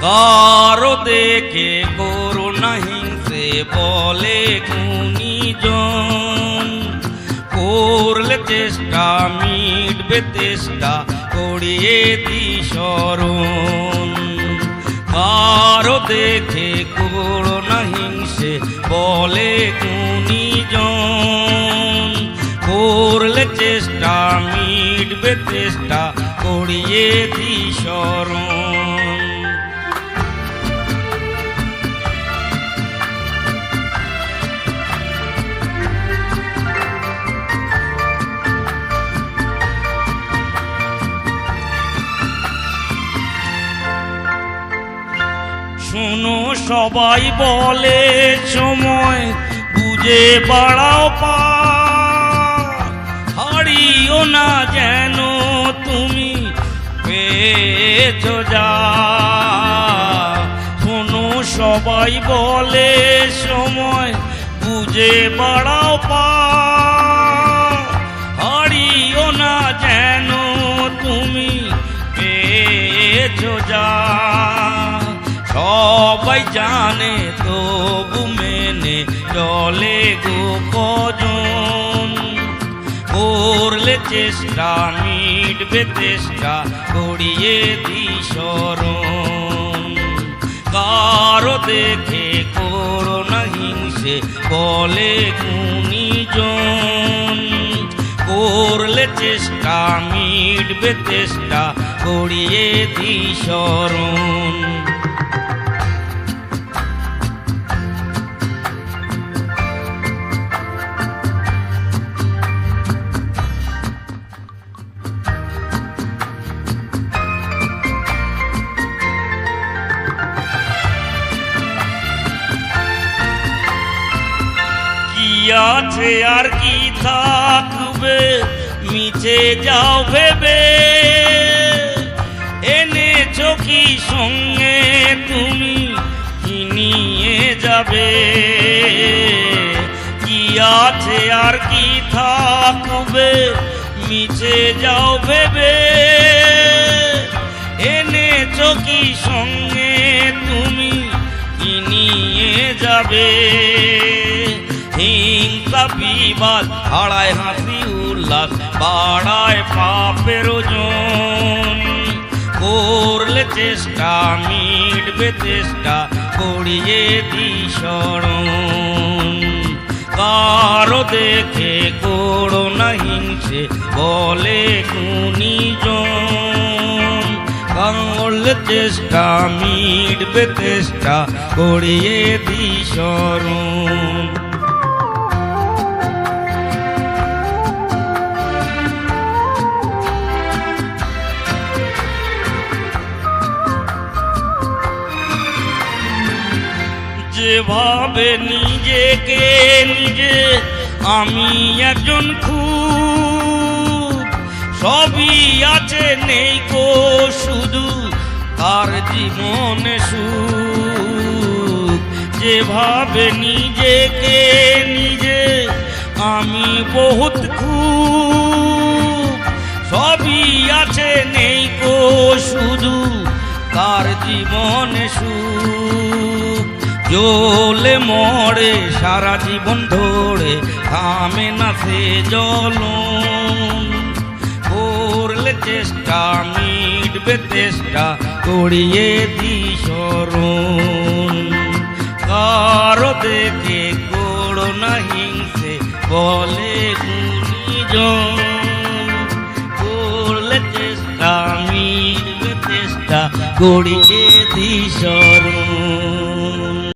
কারও দেখে করোনা হিংসে বলে গুণীজন। করলে চেষ্টা, মিটবে চেষ্টা করিয়ে দি স্মরণ। কারও দেখে করোনা হিংসে বলে গুণীজন। করলে চেষ্টা, মিটবে চেষ্টা করিয়ে দি সবাই বলে, সময় বুঝে বাড়াও পা। হারিও না যেন তুমি পেয়েছ যা। শোনো, সবাই বলে, সময় বুঝে বাড়াও পা। হারিও না যেন তুমি পেয়েছ যা। সবাই জানে, তবু মেনে চলে গো কজন। করলে চেষ্টা, মিটবে চেষ্টা করিয়ে দি স্মরণ। কারও দেখে করোনা হিংসে, বলে গুণীজন। করলে চেষ্টা, মিটবে চেষ্টা করিয়ে দি আছে আর কি থাকবে? মিছে যাও ভেবে। এনেছো কি সঙ্গে তুমি? কি নিয়ে যাবে? কি আছে আর কি থাকবে? মিছে যাও ভেবে। এনেছো কি সঙ্গে তুমি? কি নিয়ে যাবে? হিংসা বিবাদ হারায় হাসি উল্লাস, বাড়ায় পাপের ওজন। করলে চেষ্টা, মিটবে চেষ্টা করিয়ে দি স্মরণ। কারও দেখে করোনা হিংসে, বলে গুণীজন করলে চেষ্টা, মিটবে চেষ্টা করিয়ে দি যেভাবে নিজেকে নিজে, আমি একজন খুব। সবই আছে, নেই কো শুধু আর জীবনে সুখ। যেভাবে নিজেকে নিজে, আমি বহুত খুব। সবই আছে, নেই কো শুধু তার জীবনে সুখ। জ্বলে মরে, সারা জীবন ধরে থামে না সে জলন করলে চেষ্টা, মিটবে চেষ্টা করিয়ে দি স্মরণ। কারও দেখে করোনা হিংসে বলে করলে চেষ্টা, মিটবে চেষ্টা করিয়ে দি স্মরণ।